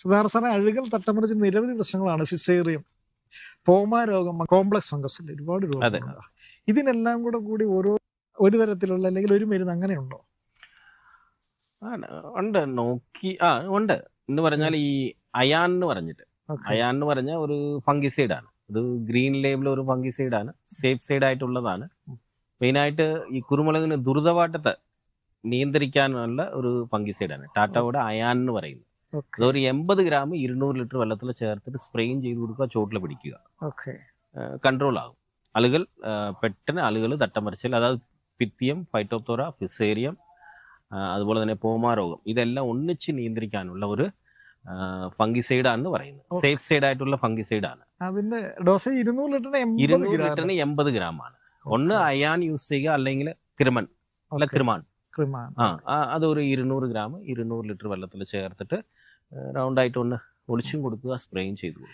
സാധാരണ സാറെ അഴുകൽ തട്ടമറിച്ച് നിരവധി പ്രശ്നങ്ങളാണ് ഫിസേറിയം പോമാ രോഗം കോംപ്ലക്സ് ഫംഗസ് അല്ലേ ഒരുപാട് രോഗങ്ങളുണ്ട് ഇതിനെല്ലാം കൂടെ കൂടി ഓരോ ഒരു തരത്തിലുള്ള അല്ലെങ്കിൽ ഒരു മരുന്ന് അങ്ങനെ ഉണ്ടോ? ഉണ്ട്. നോക്കി ആ ഉണ്ട്. എന്ന് പറഞ്ഞാൽ ഈ അയാൻ എന്ന് പറഞ്ഞിട്ട്. അയാൻ എന്ന് പറഞ്ഞ ഒരു ഫംഗിസൈഡ് ആണ്. ഇത് ഗ്രീൻ ലേബിൾ ഒരു ഫംഗിസൈഡ് ആണ്. സേഫ് സൈഡ് ആയിട്ടുള്ളതാണ്. മെയിനായിട്ട് ഈ കുരുമുളകിന് ദുരിതവാട്ടത്തെ നിയന്ത്രിക്കാനുള്ള ഒരു ഫംഗിസൈഡ് ആണ്. ടാറ്റയുടെ അയാൻ എന്ന് പറയുന്നത്. അതൊരു എൺപത് ഗ്രാം ഇരുന്നൂറ് ലിറ്റർ വെള്ളത്തിൽ ചേർത്തിട്ട് സ്പ്രെയിൻ ചെയ്ത് കൊടുക്കുക ചോട്ടിൽ പിടിക്കുക. ഓക്കെ. കൺട്രോൾ ആകും. അലുകൾ പെട്ടെന്ന് പെട്ടെന്ന് തട്ടം അതായത് പിത്തിയം ഫൈറ്റോത്തോറ ഫിസേറിയം അതുപോലെ തന്നെ പോമാ രോഗം ഇതെല്ലാം ഒന്നിച്ച് നിയന്ത്രിക്കാനുള്ള ഒരു ഫംഗിസൈഡ് ആണെന്ന് പറയുന്നത്. സേഫ് സൈഡ് ആയിട്ടുള്ള ഫംഗിസൈഡ് ആണ് അതിന്റെ ഡോസേജ് ഇരുന്നൂറ് ലിറ്ററിന് എൺപത് ഇരുന്നൂറ് ഗ്രാം. ലിറ്ററിന് എൺപത് ഗ്രാം ആണ് ഒന്ന് അയാൻ യൂസ് ചെയ്യുക അല്ലെങ്കിൽ ക്രിമൺ അല്ല ക്രിമാൻ ആ അത് അതൊരു ഇരുന്നൂറ് ഗ്രാം ഇരുന്നൂറ് ലിറ്റർ വെള്ളത്തിൽ ചേർത്തിട്ട് റൗണ്ടായിട്ട് ഒന്ന് ഒളിച്ചും കൊടുക്കുക സ്പ്രേയും ചെയ്തു കൊടുക്കുക.